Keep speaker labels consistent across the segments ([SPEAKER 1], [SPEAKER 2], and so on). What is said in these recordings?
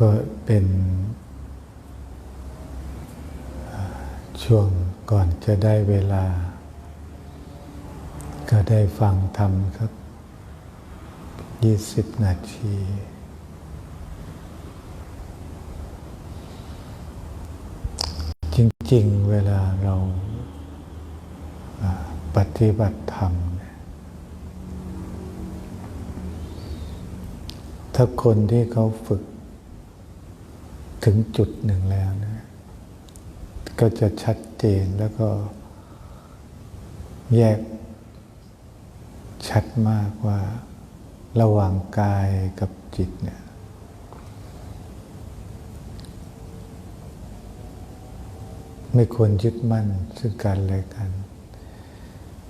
[SPEAKER 1] ก็เป็น ช่วงก่อนจะได้เวลา ก็ได้ฟังธรรมสักยี่สิบนาที จริงๆ เวลาเราอ่าปฏิบัติธรรมเนี่ยถ้าคนที่เขาฝึก ถึงจุดหนึ่งแล้วนะก็จะชัดเจนแล้วก็แยกชัดมากว่า ระหว่างกายกับจิตเนี่ยไม่ควรยึดมั่นซึ่งกันและกัน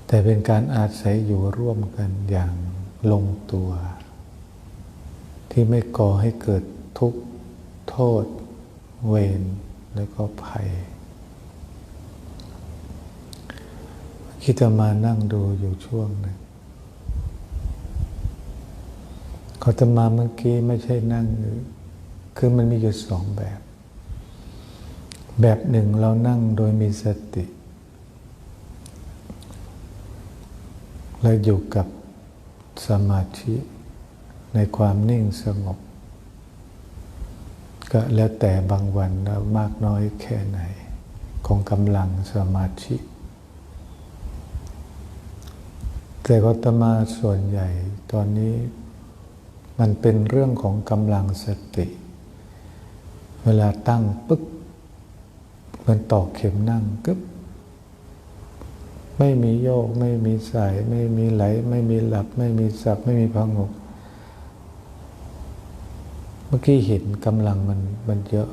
[SPEAKER 1] แต่เป็นการอาศัยอยู่ร่วมกันอย่างลงตัว ที่ไม่ก่อให้เกิดทุกข์ โทษ เวรแล้วก็ภัยคิดจะมานั่งดูอยู่ช่วงหนึ่งเขาจะมาเมื่อกี้ไม่ใช่นั่งคือมันมีอยู่สองแบบ แบบหนึ่งเรานั่งโดยมีสติและอยู่กับสมาธิในความนิ่งสงบ ก็แล้วแต่บางวันมากน้อยแค่ไหน ของกำลังสมาธิ แต่ก็ตมาส่วนใหญ่ตอนนี้มันเป็นเรื่องของกำลังสติ เวลาตั้งปึ๊กมันตอกเข็มนั่งกึ๊บไม่มีโยก ไม่มีสาย ไม่มีไหล ไม่มีหลับ ไม่มีสับ ไม่มีพังก เมื่อกี้เห็นกำลังมันมันเยอะ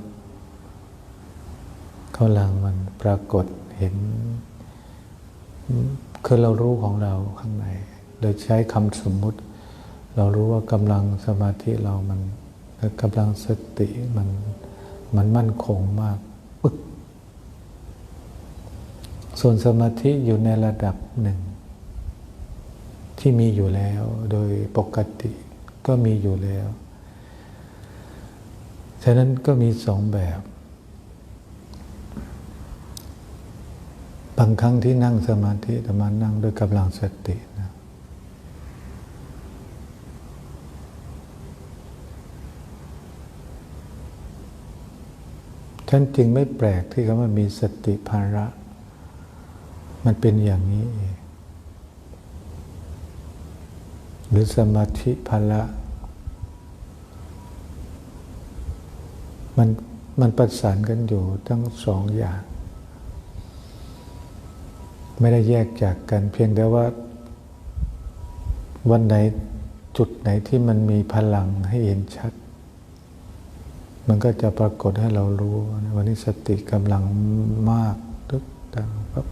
[SPEAKER 1] กำลังมันปรากฏเห็น คือเรารู้ของเราข้างในโดยใช้คำสมมุติ เรารู้ว่ากำลังสมาธิเรามันกำลังสติมันมันมั่นคงมากปึ๊กส่วนสมาธิอยู่ในระดับหนึ่ง ที่มีอยู่แล้ว โดยปกติก็มีอยู่แล้ว ฉะนั้นก็มีสองแบบ บางครั้งที่นั่งสมาธิแต่มานั่งด้วยกำลังสตินะฉันจึงไม่แปลกที่คำว่ามีสติภาระ มันเป็นอย่างนี้เองหรือสมาธิภาระ มันมันประสานกันอยู่ทั้งสองอย่าง ไม่ได้แยกจากกันเพียงแต่ว่า วันไหนจุดไหนที่มันมีพลังให้เห็นชัด มันก็จะปรากฏให้เรารู้วันนี้สติกำลังมากตึกดังปั๊บ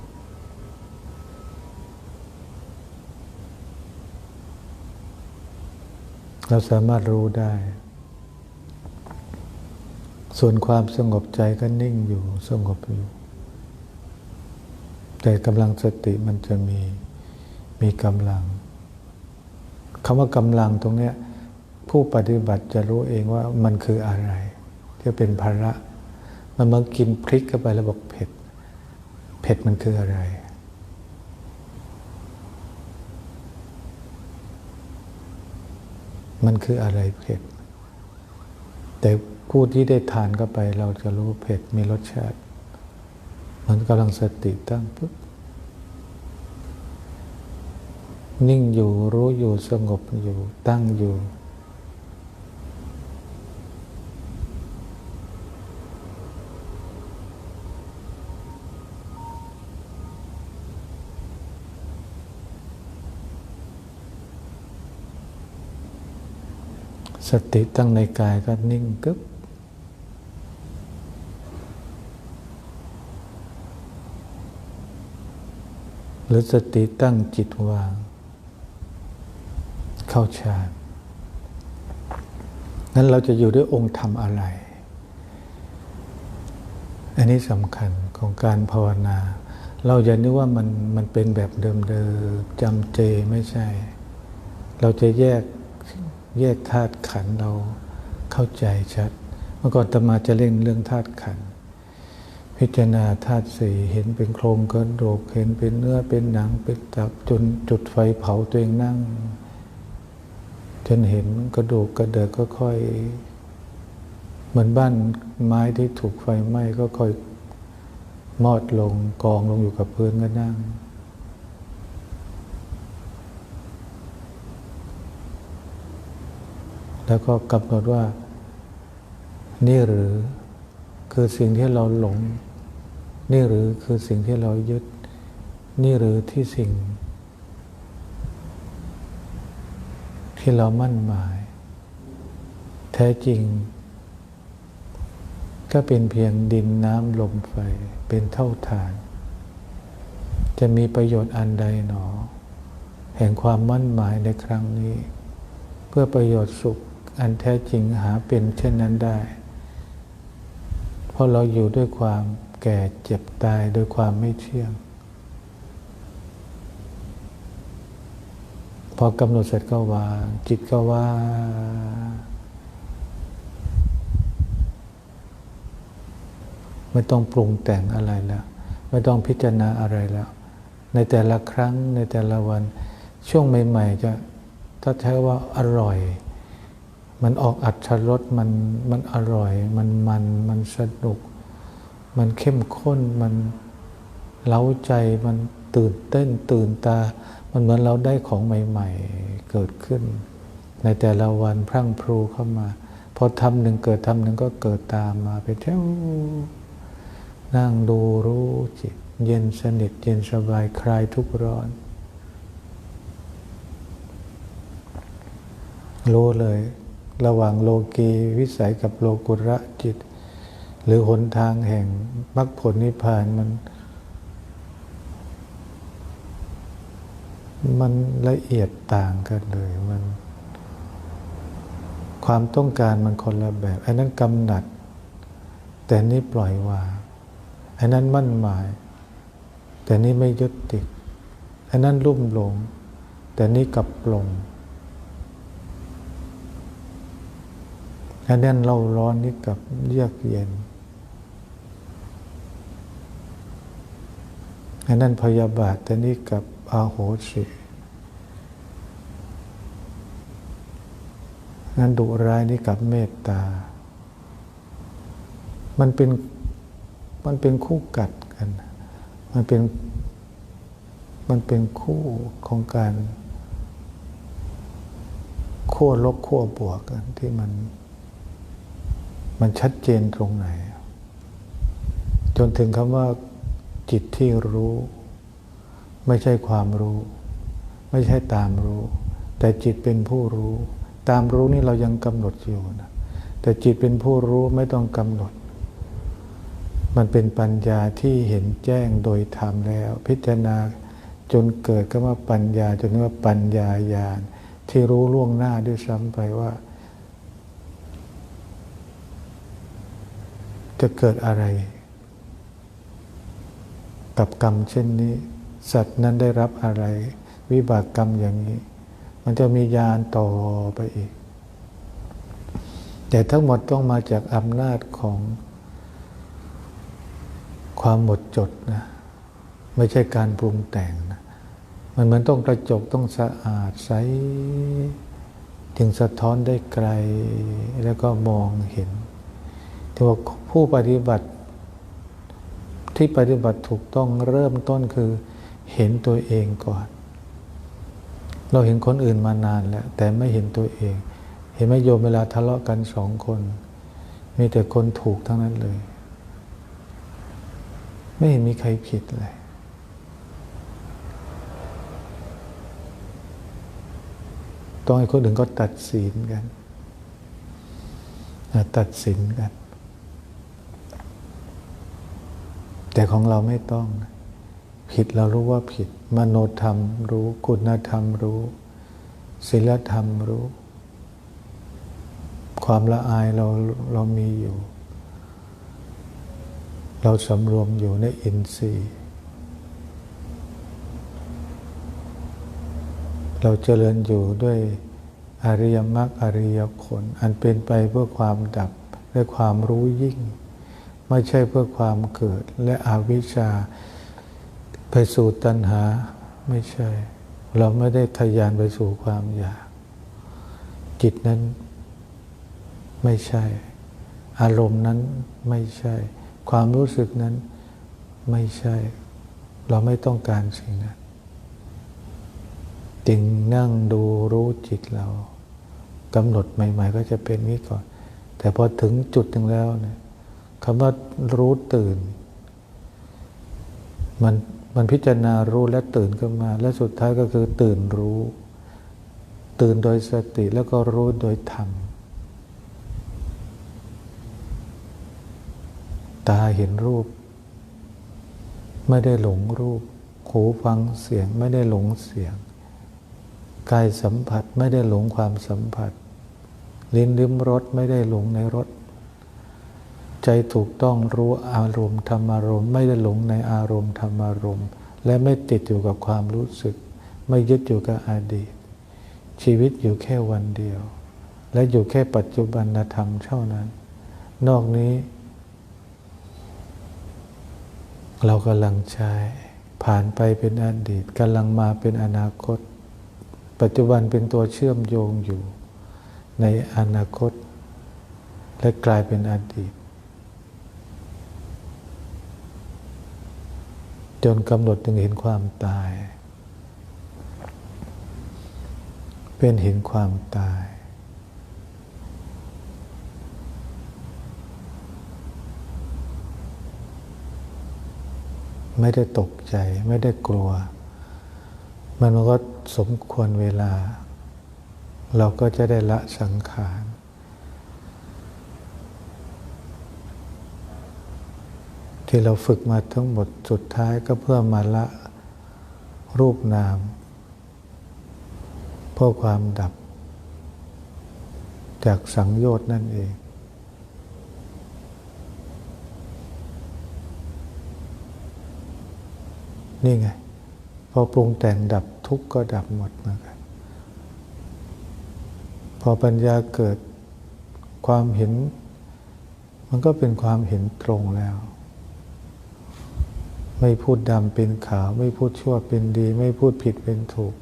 [SPEAKER 1] เราสามารถรู้ได้ ส่วนความสงบใจก็นิ่งอยู่สงบอยู่ แต่กำลังสติมันจะมีมีกำลังคำว่ากำลังตรงเนี้ยผู้ปฏิบัติจะรู้เองว่ามันคืออะไร ที่เป็นภาระ มันมากินพริกเข้าไปแล้วบอกเผ็ด เผ็ดมันคืออะไร มันคืออะไรเผ็ดแต่ ผู้ที่ได้ทานเข้าไป เราจะรู้เผ็ดมีรสชาติ มันกำลังสติตั้งปุ๊บนิ่งอยู่รู้อยู่สงบอยู่ตั้งอยู่ สติตั้งในกายก็นิ่งกึ๊บ รือสติตั้งจิตวาง เข้าฌานนั้นเราจะอยู่ด้วยองค์ธรรมอะไร อันนี้สำคัญของการภาวนา เราอย่านึกว่ามันมันเป็นแบบเดิมๆจำเจไม่ใช่ เราจะแยกแยกธาตุขันเราเข้าใจชัด เมื่อก่อนตมาจะเล่นเรื่องธาตุขันธ์ พิจารณาธาตุสี่เห็นเป็นโครงกระดูกเห็นเป็นเนื้อเป็นหนังเป็นตับจนจุดไฟเผาตัวเองนั่ง จนเห็นกระดูกกระเดิกก็ค่อย เหมือนบ้านไม้ที่ถูกไฟไหม้ก็ค่อยมอดลงกองลงอยู่กับพื้นก็นั่ง แล้วก็กำหนดว่า นี่หรือ คือสิ่งที่เราหลง นี่หรือคือสิ่งที่เรายึด นี่หรือที่สิ่ง ที่เรามั่นหมาย แท้จริง ก็เป็นเพียงดินน้ำลมไฟเป็นเท่าฐาน จะมีประโยชน์อันใดหนอ แห่งความมั่นหมายในครั้งนี้ เพื่อประโยชน์สุขอันแท้จริงหาเป็นเช่นนั้นได้ เพราะเราอยู่ด้วยความแก่เจ็บตายโดยความไม่เที่ยง พอกำหนดเสร็จก็วาง จิตก็ว่างไม่ต้องปรุงแต่งอะไรแล้ว ไม่ต้องพิจารณาอะไรแล้ว ในแต่ละครั้งในแต่ละวันช่วงใหม่ ๆ จะถ้าใช้ว่าอร่อย มันออกอัตรสมันมันอร่อย มันมันมันสนุก มันเข้มข้นมันเล้าใจมันตื่นเต้นตื่นตา มันเหมือนเราได้ของใหม่ ๆ เกิดขึ้น ในแต่ละวันพรั่งพรูเข้ามา พอทำหนึ่งเกิดทำหนึ่งก็เกิดตามมาเป็นแถวนั่งดูรู้จิต เย็นสนิทเย็นสบายคลายทุกร้อน รู้เลย ระหว่างโลกีวิสัยกับโลกุระจิต หรือหนทางแห่งมรรคผลนิพพานมัน มันละเอียดต่างกันเลยมัน ความต้องการมันคนละแบบไอ้นั้นกำหนัด แต่นี่ปล่อยวางไอ้นั้นมั่นหมาย แต่นี่ไม่ยึดติดไอ้นั้นรุ่มหลง แต่นี่กลับปลง ไอ้นั้นเราร้อนนี่กับเยือกเย็นไอ้นั้นพยาบาทแต่นี่กับอาโหสิงั้นดุร้ายนี่กับเมตตา มันเป็น มันเป็นคู่กัดกัน มันเป็น มันเป็นคู่ของการขั้วลบขั้วบวกกันที่มัน มันชัดเจนตรงไหน จนถึงคำว่า จิตที่รู้ ไม่ใช่ความรู้ ไม่ใช่ตามรู้ แต่จิตเป็นผู้รู้ ตามรู้นี่เรายังกำหนดอยู่นะแต่จิตเป็นผู้รู้ไม่ต้องกำหนด มันเป็นปัญญาที่เห็นแจ้งโดยธรรมแล้ว พิจารณาจนเกิดก็ว่าปัญญาจนว่าปัญญาญาณที่รู้ล่วงหน้าด้วยซ้ำไปว่า จะเกิดอะไร กับกรรมเช่นนี้ สัตว์นั้นได้รับอะไร วิบากกรรมอย่างนี้ มันจะมียานต่อไปอีก แต่ทั้งหมดต้องมาจากอำนาจของ ความหมดจดนะ ไม่ใช่การปรุงแต่งนะ มันเหมือนต้องกระจกต้องสะอาดใสจึงสะท้อนได้ไกลแล้วก็มองเห็น ที่ว่าผู้ปฏิบัติ ที่ปฏิบัติถูกต้องเริ่มต้นคือเห็นตัวเองก่อน เราเห็นคนอื่นมานานแล้วแต่ไม่เห็นตัวเอง เห็นไหมโยมเวลาทะเลาะกันสองคน มีแต่คนถูกทั้งนั้นเลย ไม่เห็นมีใครผิดเลยต้องให้คนอื่นก็ตัดสินกัน ตัดสินกัน แต่ของเราไม่ต้อง ผิดเรารู้ว่าผิด มโนธรรมรู้คุณธรรมรู้ศีลธรรมรู้ ความละอายเราเรามีอยู่ เราสำรวมอยู่ในอินทรีย์ เราเจริญอยู่ด้วยอริยมรรคอริยผลอันเป็นไปเพื่อความดับ และความรู้ยิ่ง ไม่ใช่เพื่อความเกิดและอวิชชาไปสู่ตัณหาไม่ใช่ เราไม่ได้ทะยานไปสู่ความอยาก จิตนั้นไม่ใช่ อารมณ์นั้นไม่ใช่ ความรู้สึกนั้นไม่ใช่ เราไม่ต้องการสิ่งนั้นจึงนั่งดูรู้จิตเรากำหนดใหม่ ๆ ก็จะเป็นนี้ก่อน แต่พอถึงจุดหนึ่งแล้วเนี่ย คำว่ารู้ตื่น มันมันพิจารณารู้และตื่นขึ้นมา และสุดท้ายก็คือตื่นรู้ ตื่นโดยสติแล้วก็รู้โดยธรรมตาเห็นรูป ไม่ได้หลงรูป หูฟังเสียงไม่ได้หลงเสียงกายสัมผัสไม่ได้หลงความสัมผัส ลิ้นลิ้มรสไม่ได้หลงในรส ใจถูกต้องรู้อารมณ์ธรรมารมณ์ ไม่ได้หลงในอารมณ์ธรรมารมณ์ และไม่ติดอยู่กับความรู้สึก ไม่ยึดอยู่กับอดีต ชีวิตอยู่แค่วันเดียว และอยู่แค่ปัจจุบันธรรมเท่านั้น นอกนี้ เรากำลังใช้ผ่านไปเป็นอดีตกำลังมาเป็นอนาคต ปัจจุบันเป็นตัวเชื่อมโยงอยู่ในอนาคต และกลายเป็นอดีต จนกำหนดถึงเห็นความตาย เป็นเห็นความตาย ไม่ได้ตกใจไม่ได้กลัว มันก็สมควรเวลา เราก็จะได้ละสังขาร ที่เราฝึกมาทั้งหมดสุดท้ายก็เพื่อมาละรูปนาม เพื่อความดับ จากสังโยชน์นั่นเอง นี่ไง พอปรุงแต่งดับทุกข์ก็ดับหมดเหมือนกันพอปัญญาเกิดความเห็น มันก็เป็นความเห็นตรงแล้ว ไม่พูดดำเป็นขาว ไม่พูดชั่วเป็นดี ไม่พูดผิดเป็นถูก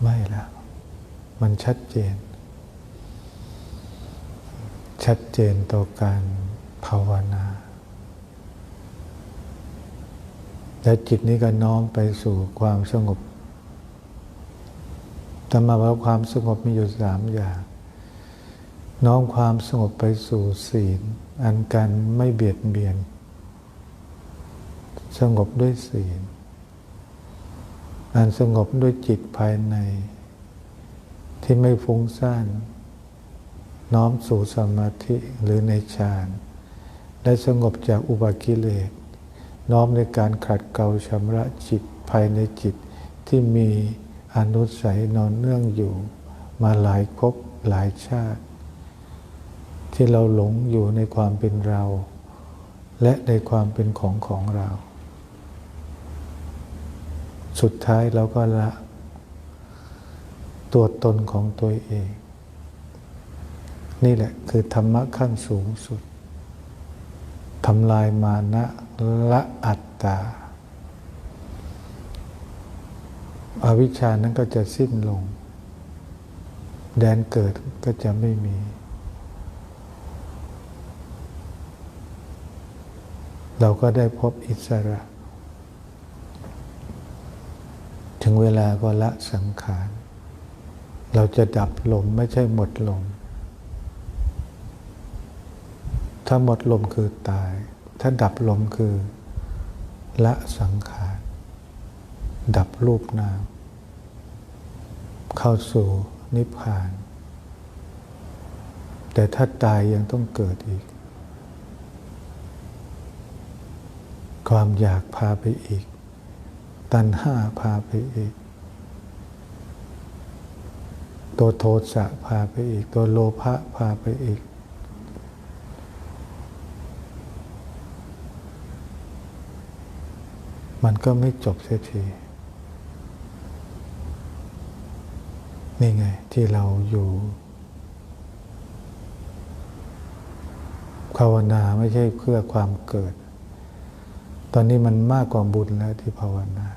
[SPEAKER 1] ไม่ละมันชัดเจน ชัดเจนต่อการภาวนา และจิตนี้ก็น้อมไปสู่ความสงบธรรมะว่าความสงบมีอยู่สามอย่าง น้อมความสงบไปสู่ศีล อันการไม่เบียดเบียน สงบด้วยศีลอันสงบด้วยจิตภายใน ที่ไม่ฟุ้งซ่าน น้อมสู่สมาธิหรือในฌาน และสงบจากอุบากิเลส น้อมในการขัดเกลาชำระจิตภายในจิตที่มีอนุสัยนอนเนื่องอยู่ มาหลายภพหลายชาติ ที่เราหลงอยู่ในความเป็นเรา และในความเป็นของของเรา สุดท้ายเราก็ละ ตัวตนของตัวเอง นี่แหละคือธรรมะขั้นสูงสุดทำลายมานะละอัตตาอาวิชชานั้นก็จะสิ้นลง แดนเกิดก็จะไม่มี เราก็ได้พบอิสระ ถึงเวลาก็ละสังขาร เราจะดับลมไม่ใช่หมดลม ถ้าหมดลมคือตาย ถ้าดับลมคือละสังขาร ดับรูปนาม เข้าสู่นิพพาน แต่ถ้าตายยังต้องเกิดอีก ความอยากพาไปอีก ตัณห้าพาไปอีก ตัวโทสะพาไปอีก ตัวโลภะพาไปอีก มันก็ไม่จบเสียทีนี่ไง ที่เราอยู่ภาวนาไม่ใช่เพื่อความเกิด ตอนนี้มันมากกว่าบุญแล้วที่ภาวนา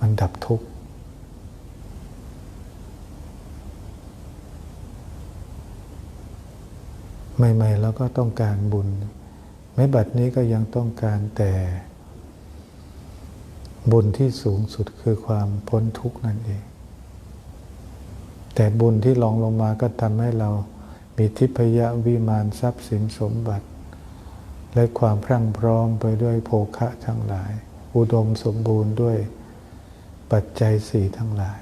[SPEAKER 1] มันดับทุกข์ใหม่ๆเราก็ต้องการบุญแม้บัดนี้ก็ยังต้องการแต่บุญที่สูงสุดคือความพ้นทุกข์นั่นเอง แต่บุญที่รองลงมาก็ทำให้เรามีทิพยวิมานทรัพย์สินสมบัติ และความพรั่งพร้อมไปด้วยโภคะทั้งหลาย อุดมสมบูรณ์ด้วย ปัจจัยสี่ทั้งหลาย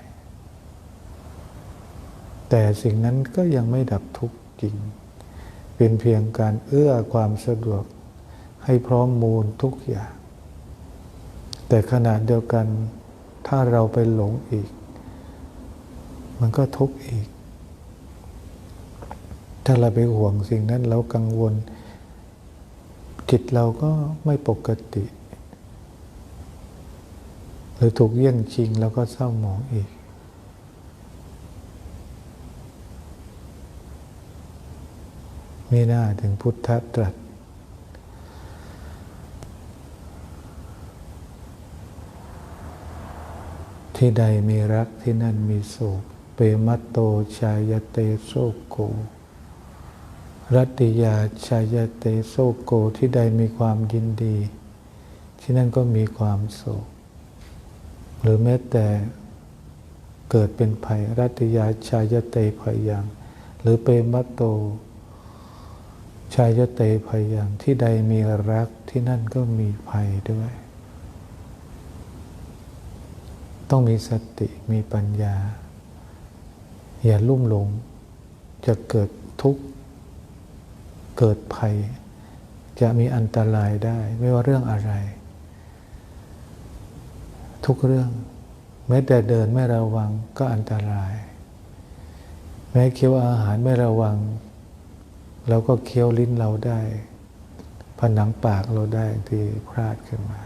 [SPEAKER 1] แต่สิ่งนั้นก็ยังไม่ดับทุกข์จริง เป็นเพียงการเอื้อความสะดวกให้พร้อมมูลทุกอย่าง แต่ขณะเดียวกันถ้าเราไปหลงอีก มันก็ทุกข์อีก ถ้าเราไปห่วงสิ่งนั้นเรากังวลจิตเราก็ไม่ปกติ หรือถูกเยี่ยงชิงแล้วก็เศร้าหมองอีก มีหน้าถึงพุทธตรัส ที่ใดมีรักที่นั่นมีโศก เปมัตโตชายเตโซโกรัตติยาชายเตโซโกที่ใดมีความยินดี ที่นั่นก็มีความโศก หรือแม้แต่เกิดเป็นภัยรัติยาชายเตภัยยังหรือเปมัตโต ชายเตภัยยังที่ใดมีรักที่นั่นก็มีภัยด้วย ต้องมีสติมีปัญญา อย่าลุ่มหลง จะเกิดทุกข์ เกิดภัย จะมีอันตรายได้ไม่ว่าเรื่องอะไร ทุกเรื่อง แม้แต่เดินไม่ระวังก็อันตราย แม้เคี้ยวอาหารไม่ระวัง เราก็เคี้ยวลิ้นเราได้ ผนังปากเราได้ที่พลาดขึ้นมา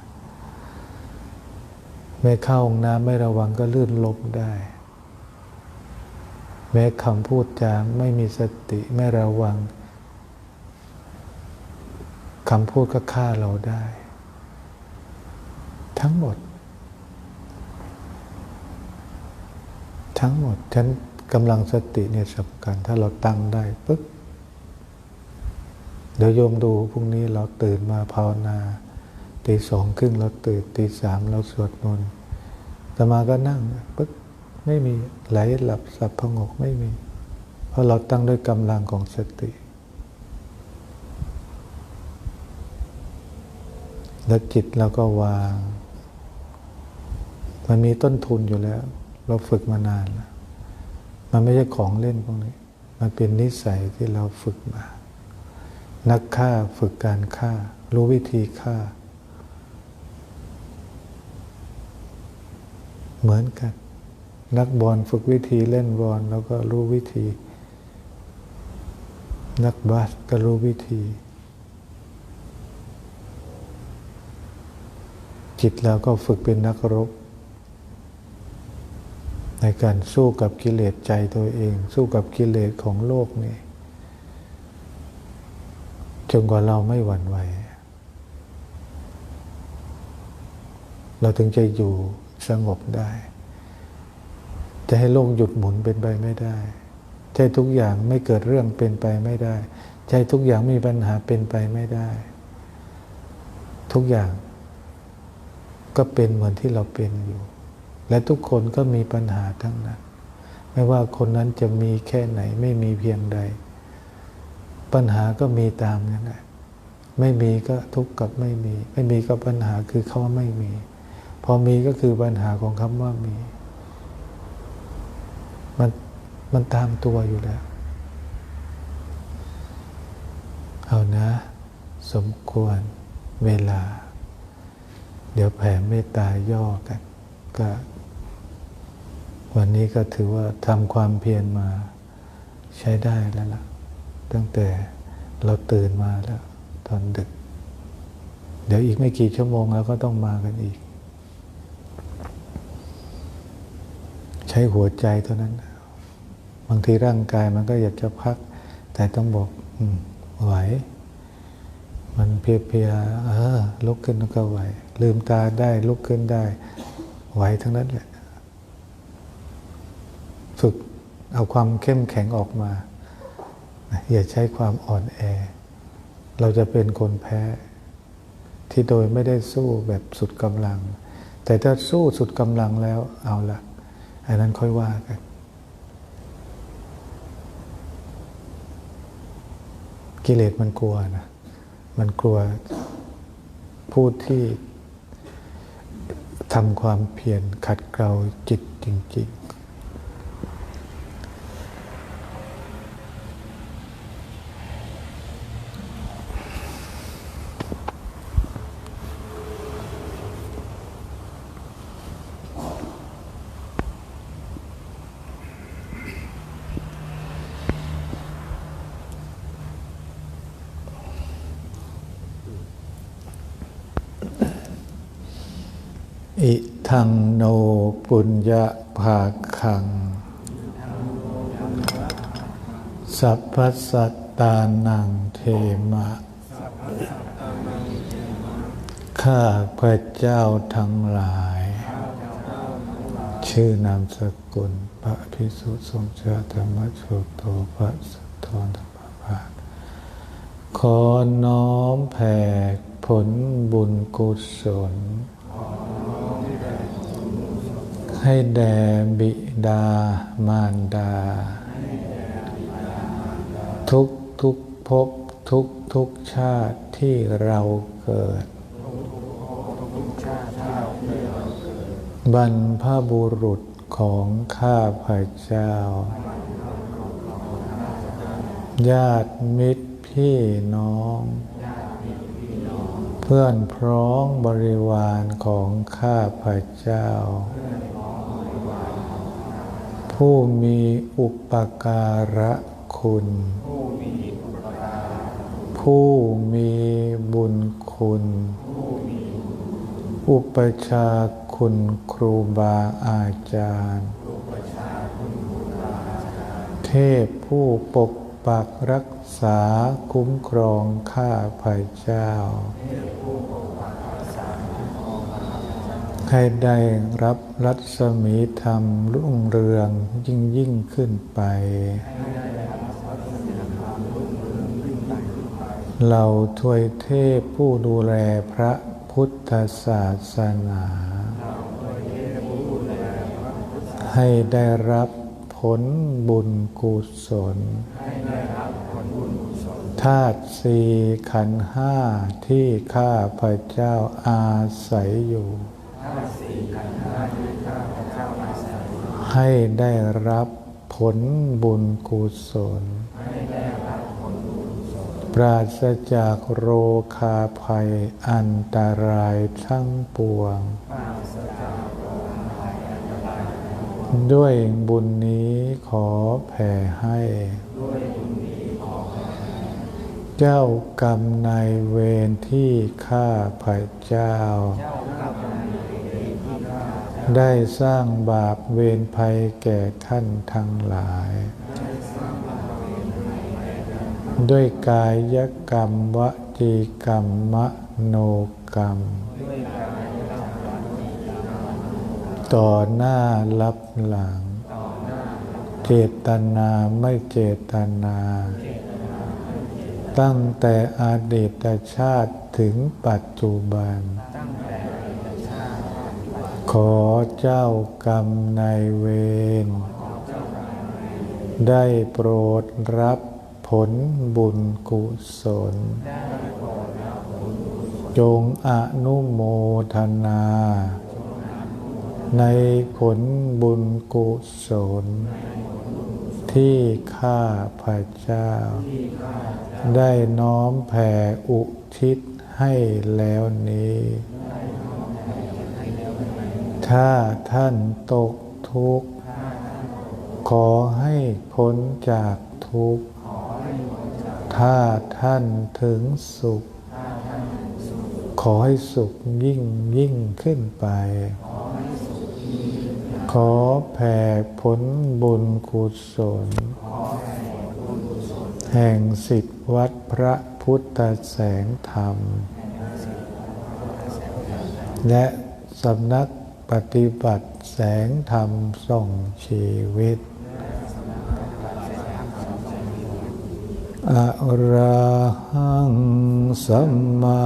[SPEAKER 1] แม้เข้าห้องน้ำไม่ระวังก็ลื่นล้มได้ แม้คำพูดจาไม่มีสติไม่ระวังคำพูดก็ฆ่าเราได้ ทั้งหมด ทั้งหมดฉันกำลังสติเนี่ยสำคัญ ถ้าเราตั้งได้ปึ๊บเดี๋ยวโยมดูพรุ่งนี้เราตื่นมาภาวนาตีสองครึ่งเราตื่นตีสามเราสวดมนต์แตมาก็นั่งปึ๊บไม่มีไหลหลับสับพงกไม่มี เพราะเราตั้งด้วยกำลังของสติ แล้วจิตเราก็วาง มันมีต้นทุนอยู่แล้ว เราฝึกมานานแล้วมันไม่ใช่ของเล่นพวกนี้ มันเป็นนิสัยที่เราฝึกมา นักฆ่าฝึกการฆ่า รู้วิธีฆ่า เหมือนกัน นักบอลฝึกวิธีเล่นบอลแล้วก็รู้วิธี นักบาสก็รู้วิธี จิตเราก็ฝึกเป็นนักรบ ในการสู้กับกิเลสใจตัวเอง สู้กับกิเลสของโลกนี่จนกว่าเราไม่หวั่นไหว เราถึงจะอยู่สงบได้ จะให้โลกหยุดหมุนเป็นไปไม่ได้ใช่ทุกอย่างไม่เกิดเรื่องเป็นไปไม่ได้ใช่ทุกอย่างมีปัญหาเป็นไปไม่ได้ ทุกอย่างก็เป็นเหมือนที่เราเป็นอยู่ และทุกคนก็มีปัญหาทั้งนั้น ไม่ว่าคนนั้นจะมีแค่ไหนไม่มีเพียงใด ปัญหาก็มีตามนั้นแหละไม่มีก็ทุกข์กับไม่มี ไม่มีก็ปัญหาคือคำว่าไม่มี พอมีก็คือปัญหาของคำว่ามี มันมันตามตัวอยู่แล้ว เอานะ สมควรเวลา เดี๋ยวแผ่เมตตาย่อกันก็ วันนี้ก็ถือว่าทำความเพียรมาใช้ได้แล้วล่ะ ตั้งแต่เราตื่นมาแล้ว ตอนดึก เดี๋ยวอีกไม่กี่ชั่วโมงเราก็ต้องมากันอีก ใช้หัวใจเท่านั้น บางทีร่างกายมันก็อยากจะพัก แต่ต้องบอกอืไหว มันเพียๆเออลุกขึ้นก็ไหว ลืมตาได้ลุกขึ้นได้ ไหวทั้งนั้นแหละ ฝึก เอาความเข้มแข็งออกมา อย่าใช้ความอ่อนแอ เราจะเป็นคนแพ้ ที่โดยไม่ได้สู้แบบสุดกำลัง แต่ถ้าสู้สุดกำลังแล้วเอาละอันนั้นค่อยว่ากันกิเลสมันกลัวนะมันกลัวผู้ที่ทำความเพียรขัดเกลาจิตจริง ๆ อิทังโนปุ ญญาภาคัง สัพพสัตตานังเทมะ ข้าพระเจ้าทั้งหลาย ชื่อนามสกุลพระพิสุทรงเจ้าธรรมโชโตพระสุทธรธรรมภาคขอน้อมแผ่ผลบุญกุศล ให้แด่บิดามารดา ทุกทุกภพทุกทุกชาติที่เราเกิด บรรพบุรุษของข้าพเจ้า ญาติมิตรพี่น้อง เพื่อนพร้องบริวารของข้าพเจ้า ผู้มีอุปการะคุณ ผู้มีบุญคุณ อุปชาคุณครูบาอาจารย์ เทพผู้ปกปักรักษาคุ้มครองข้าพเจ้า ให้ได้รับรัศมีธรรมรุ่งเรืองยิ่งยิ่งขึ้นไป เราทวยเทพผู้ดูแลพระพุทธศาสนา ให้ได้รับผลบุญกุศลธาตุสี่ขันห้าที่ข้าพระเจ้าอาศัยอยู่ ให้ได้รับผลบุญกุศล ปราศจากโรคาภัยอันตรายทั้งปวง ด้วยบุญนี้ขอแผ่ให้ เจ้ากรรมนายเวรที่ข้าพเจ้า ได้สร้างบาปเวรภัยแก่ท่านทั้งหลาย ด้วยกายกรรมวจีกรรมมโนกรรม ต่อหน้ารับหลัง เจตนาไม่เจตนา ตั้งแต่อดีตชาติถึงปัจจุบัน ขอเจ้ากรรมนายเวร ได้โปรดรับผลบุญกุศล จงอนุโมทนา ในผลบุญกุศล ที่ข้าพระเจ้า ได้น้อมแผ่อุทิศให้แล้วนี้ ถ้าท่านตกทุกข์ ขอให้พ้นจากทุกข์ ถ้าท่านถึงสุข ขอให้สุขยิ่งยิ่งขึ้นไป ขอแผ่ผลบุญกุศล แห่งสิทธิวัดพระพุทธแสงธรรม และสำนัก ปฏิบัติแสงธรรมส่งชีวิต อระหังสัมมา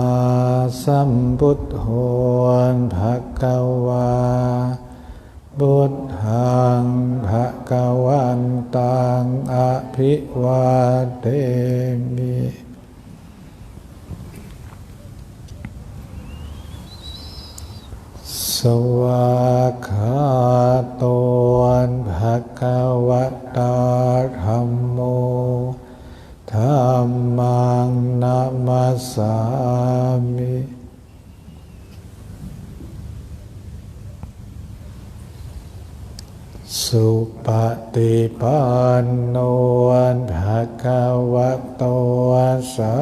[SPEAKER 1] สัมพุทโธภะคะวาบุตหังภะคะวันตังอภิวาเทมิ สวากขาโตนภะคะวะตาธรรมโมธรรมังนามาสามิ สุปฏิปันโนภะคะวะโตสา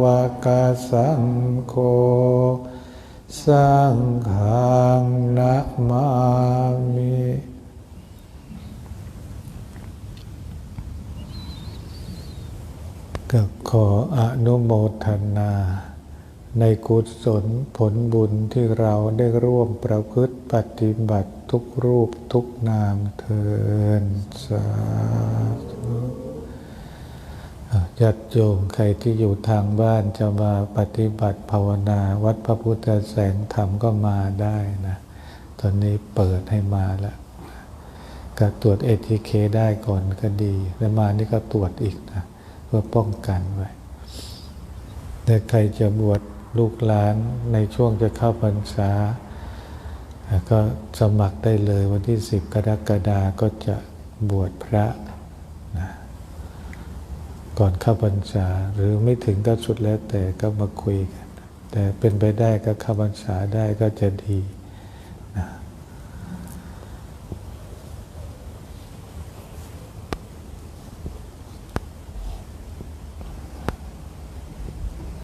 [SPEAKER 1] วกสังโฆ สังฆังนะมามิ ก็ขออ นุโมทนา ในกุศลผลบุญที่เราได้ร่วมประพฤติปฏิบัติทุกรูปทุกนามเทินสาธุญาติโยมใครที่อยู่ทางบ้านจะมาปฏิบัติภาวนาวัดพระพุทธแสงธรรมก็มาได้นะ ตอนนี้เปิดให้มาแล้วก็ตรวจเอทีเคได้ก่อนก็ดีแล้วมานี่ก็ตรวจอีกนะ เพื่อป้องกันไว้ แต่ใครจะบวชลูกหลานในช่วงจะเข้าพรรษา ก็สมัครได้เลยวันที่ 10 กรกฎาก็จะบวชพระนะก่อนเข้าพรรษาหรือไม่ถึงก็สุดแล้วแต่ก็มาคุยกัน แต่เป็นไปได้ก็เข้าพรรษาได้ก็จะดี